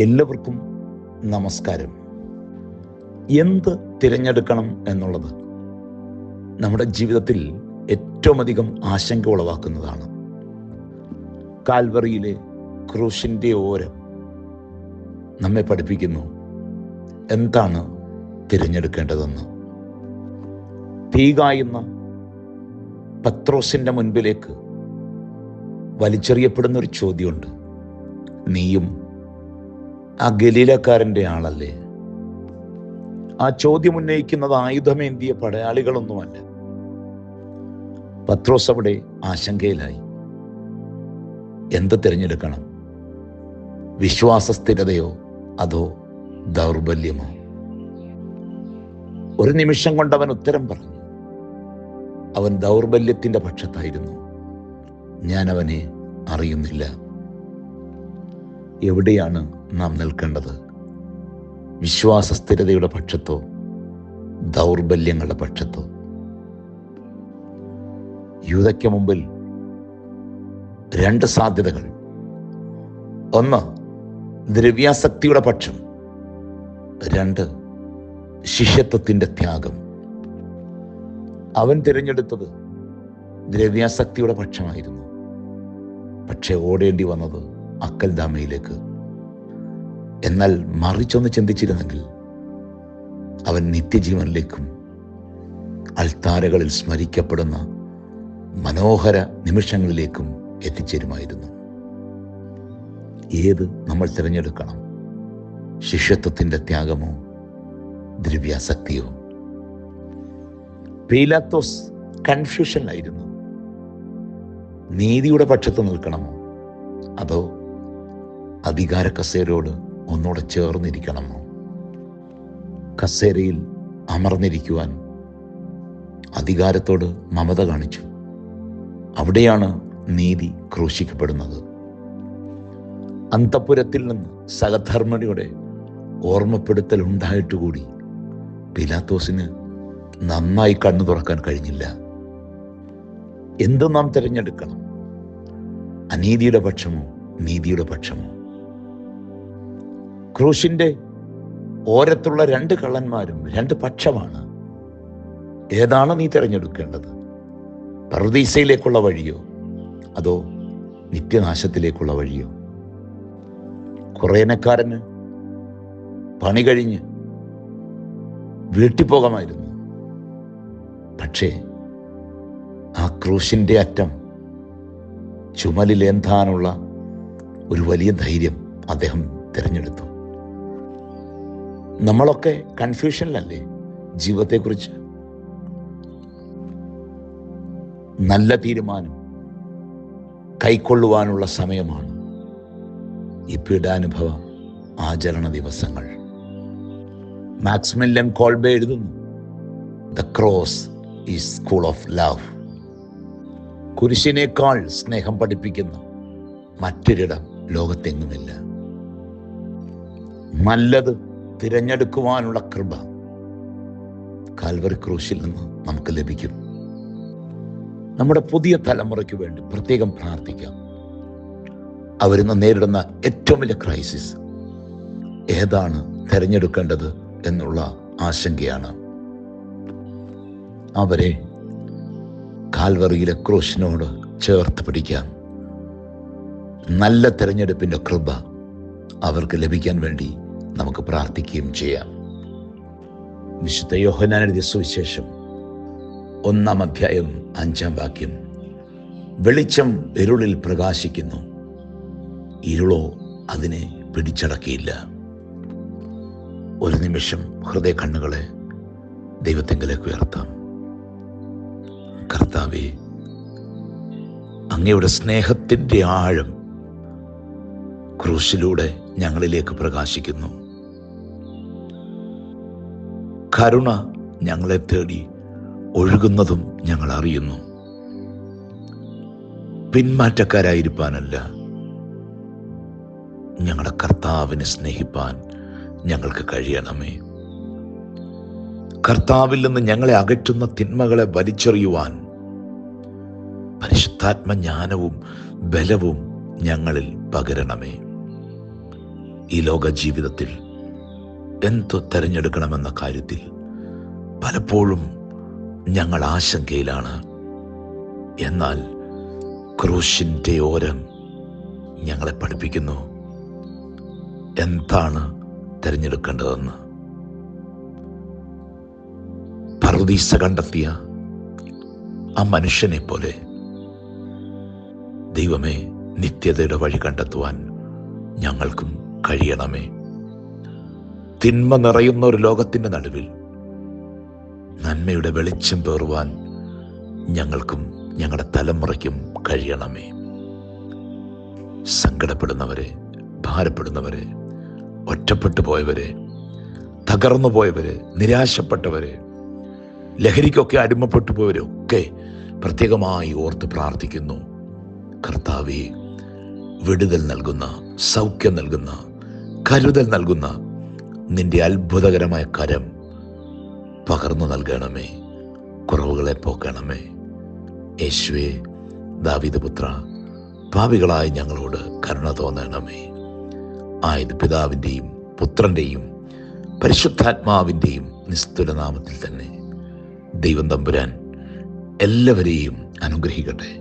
എല്ലാവർക്കും നമസ്കാരം. എന്ത് തിരഞ്ഞെടുക്കണം എന്നുള്ളത് നമ്മുടെ ജീവിതത്തിൽ ഏറ്റവും അധികം ആശങ്ക ഉളവാക്കുന്നതാണ്. കാൽവറിയിലെ ക്രൂശിന്റെ ഓരം നമ്മെ പഠിപ്പിക്കുന്നു. എന്താണ് തിരഞ്ഞെടുക്കേണ്ടതെന്ന്? തീകായുന്ന പത്രോസിന്റെ മുൻപിലേക്ക് വലിച്ചെറിയപ്പെടുന്ന ഒരു ചോദ്യമുണ്ട്. നീയും ആ ഗലീലക്കാരന്റെ ആളല്ലേ? ആ ചോദ്യം ഉന്നയിക്കുന്നത് ആയുധമേന്തിയ പടയാളികളൊന്നുമല്ല. പത്രോസ് അവിടെ ആശങ്കയിലായി. എന്ത് തിരഞ്ഞെടുക്കണം? വിശ്വാസ സ്ഥിരതയോ അതോ ദൗർബല്യമോ? ഒരു നിമിഷം കൊണ്ട് അവൻ ഉത്തരം പറഞ്ഞു. അവൻ ദൗർബല്യത്തിന്റെ പക്ഷത്തായിരുന്നു. ഞാൻ അവനെ അറിയുന്നില്ല. എവിടെയാണ് നാം നിൽക്കേണ്ടത്? വിശ്വാസ സ്ഥിരതയുടെ പക്ഷത്തോ ദൗർബല്യങ്ങളുടെ പക്ഷത്തോ? യൂതയ്ക്ക് മുമ്പിൽ രണ്ട് സാധ്യതകൾ. ഒന്ന് ദ്രവ്യാസക്തിയുടെ പക്ഷം. രണ്ട് ശിഷ്യത്വത്തിന്റെ ത്യാഗം. അവൻ തിരഞ്ഞെടുത്തത് ദ്രവ്യാസക്തിയുടെ പക്ഷമായിരുന്നു. പക്ഷേ ഓടേണ്ടി വന്നത് അക്കൽദാമയിലേക്ക്. എന്നാൽ മറിച്ചൊന്ന് ചിന്തിച്ചിരുന്നെങ്കിൽ അവൻ നിത്യജീവനിലേക്കും അൾത്താരകളിൽ സ്മരിക്കപ്പെടുന്ന മനോഹര നിമിഷങ്ങളിലേക്കും എത്തിച്ചേരുമായിരുന്നു. ഏത് നമ്മൾ തിരഞ്ഞെടുക്കണം? ശിഷ്യത്വത്തിന്റെ ത്യാഗമോ ദ്രവ്യാസക്തിയോ? പീലാത്തോസ് കൺഫ്യൂഷനിലായിരുന്നു നീതിയുടെ പക്ഷത്ത് നിൽക്കണമോ? അതോ അധികാര കസേരയോട് ഒന്നുകൂടെ ചേർന്നിരിക്കണമോ കസേരയിൽ അമർന്നിരിക്കുവാൻ അധികാരത്തോട് മമത കാണിച്ചു. അവിടെയാണ് നീതി ക്രൂശിക്കപ്പെടുന്നത്. അന്തപുരത്തിൽ നിന്ന് സഹധർമ്മണിയുടെ ഓർമ്മപ്പെടുത്തൽ ഉണ്ടായിട്ടുകൂടി. പിലാത്തോസിന് നന്നായി കണ്ണു തുറക്കാൻ കഴിഞ്ഞില്ല. എന്ത് നാം തിരഞ്ഞെടുക്കണം? അനീതിയുടെ പക്ഷമോ നീതിയുടെ പക്ഷമോ? ക്രൂശിന്റെ ഓരത്തുള്ള രണ്ട് കള്ളന്മാരും രണ്ട് പക്ഷമാണ്. ഏതാണ് നീ തിരഞ്ഞെടുക്കേണ്ടത്? പർദീസയിലേക്കുള്ള വഴിയോ? അതോ നിത്യനാശത്തിലേക്കുള്ള വഴിയോ? കുറേനക്കാരന് പണി കഴിഞ്ഞ് വീട്ടിൽ പോകാമായിരുന്നു. പക്ഷേ ആ ക്രൂശിന്റെ അറ്റം ചുമലിലേന്താനുള്ള ഒരു വലിയ ധൈര്യം അദ്ദേഹം തിരഞ്ഞെടുത്തു. നമ്മളൊക്കെ കൺഫ്യൂഷനിലല്ലേ ജീവിതത്തെക്കുറിച്ച്? നല്ല തീരുമാനം കൈക്കൊള്ളുവാനുള്ള സമയമാണ് ഈ പീഡാനുഭവ ആചരണ ദിവസങ്ങൾ. മാക്സ്മില്ലൻ കോൾബെ എഴുതുന്നു ദ ക്രോസ് ഈ സ്കൂൾ ഓഫ് ലവ് കുരിശിനേക്കാൾ സ്നേഹം പഠിപ്പിക്കുന്ന മറ്റൊരിടം ലോകത്തെങ്ങുമില്ല. നല്ലത് തിരഞ്ഞെടുക്കുവാനുള്ള കൃപ കാൽവറി ക്രൂശിൽ നിന്ന് നമുക്ക് ലഭിക്കും. നമ്മുടെ പുതിയ തലമുറയ്ക്ക് വേണ്ടി പ്രത്യേകം പ്രാർത്ഥിക്കാം. അവരിന്ന് നേരിടുന്ന ഏറ്റവും വലിയ ക്രൈസിസ് ഏതാണ് തിരഞ്ഞെടുക്കേണ്ടത് എന്നുള്ള ആശങ്കയാണ്. അവരെ കാൽവറിയിലെ ക്രൂശിനോട് ചേർത്ത് പിടിക്കാം. നല്ല തിരഞ്ഞെടുപ്പിന്റെ കൃപ അവർക്ക് ലഭിക്കാൻ വേണ്ടി നമുക്ക് പ്രാർത്ഥിക്കുകയും ചെയ്യാം. വിശുദ്ധ യോഹനാൻ എഴുതിയ സുവിശേഷം ഒന്നാം അധ്യായം അഞ്ചാം വാക്യം. വെളിച്ചം ഇരുളിൽ പ്രകാശിക്കുന്നു. ഇരുളോ അതിനെ പിടിച്ചടക്കിയില്ല. ഒരു നിമിഷം ഹൃദയ കണ്ണുകളെ ദൈവത്തെങ്കിലേക്ക് ഉയർത്താം. കർത്താവെ അങ്ങയുടെ സ്നേഹത്തിന്റെ ആഴം ക്രൂശിലൂടെ ഞങ്ങളിലേക്ക് പ്രകാശിക്കുന്നു. കരുണ ഞങ്ങളെ തേടി ഒഴുകുന്നതും ഞങ്ങൾ അറിയുന്നു. പിന്മാറ്റക്കാരായിരിക്കാനല്ല ഞങ്ങളുടെ കർത്താവിനെ സ്നേഹിപ്പാൻ ഞങ്ങൾക്ക് കഴിയണമേ. കർത്താവിൽ നിന്ന് ഞങ്ങളെ അകറ്റുന്ന തിന്മകളെ വലിച്ചെറിയുവാൻ പരിശുദ്ധാത്മ ജ്ഞാനവും ബലവും ഞങ്ങളിൽ പകരണമേ. ഈ ലോക ജീവിതത്തിൽ എന്തു തിരഞ്ഞെടുക്കണമെന്ന കാര്യത്തിൽ പലപ്പോഴും ഞങ്ങൾ ആശങ്കയിലാണ്. എന്നാൽ ക്രൂശിന്റെ ഓരം ഞങ്ങളെ പഠിപ്പിക്കുന്നു. എന്താണ് തിരഞ്ഞെടുക്കേണ്ടതെന്ന്? പറുദീസ കണ്ടെത്തിയ ആ മനുഷ്യനെ പോലെ ദൈവമേ നിത്യതയുടെ വഴി കണ്ടെത്തുവാൻ ഞങ്ങൾക്കും കഴിയണമേ. തിന്മ നിറയുന്ന ഒരു ലോകത്തിന്റെ നടുവിൽ നന്മയുടെ വെളിച്ചം പേറുവാൻ ഞങ്ങൾക്കും ഞങ്ങളുടെ തലമുറയ്ക്കും കഴിയണമേ. സങ്കടപ്പെടുന്നവരെ ഭാരപ്പെടുന്നവരെ ഒറ്റപ്പെട്ടു പോയവരെ തകർന്നു പോയവരെ നിരാശപ്പെട്ടവരെ ലഹരിക്കൊക്കെ അടിമപ്പെട്ടു പോയവരെ ഒക്കെ പ്രത്യേകമായി ഓർത്ത് പ്രാർത്ഥിക്കുന്നു. കർത്താവെ വിടുതൽ നൽകുന്ന സൗഖ്യം നൽകുന്ന കരുതൽ നൽകുന്ന നിന്റെ അത്ഭുതകരമായ കരം പകർന്നു നൽകണമേ. കുറവുകളെ പോക്കണമേ. യേശുവെ ദാവിദപുത്ര പാപികളായ ഞങ്ങളോട് കരുണ തോന്നണമേ. ആയത് പിതാവിന്റെയും പുത്രന്റെയും പരിശുദ്ധാത്മാവിന്റെയും നിസ്തുലനാമത്തിൽ തന്നെ ദൈവം തമ്പുരാൻ എല്ലാവരെയും അനുഗ്രഹിക്കട്ടെ.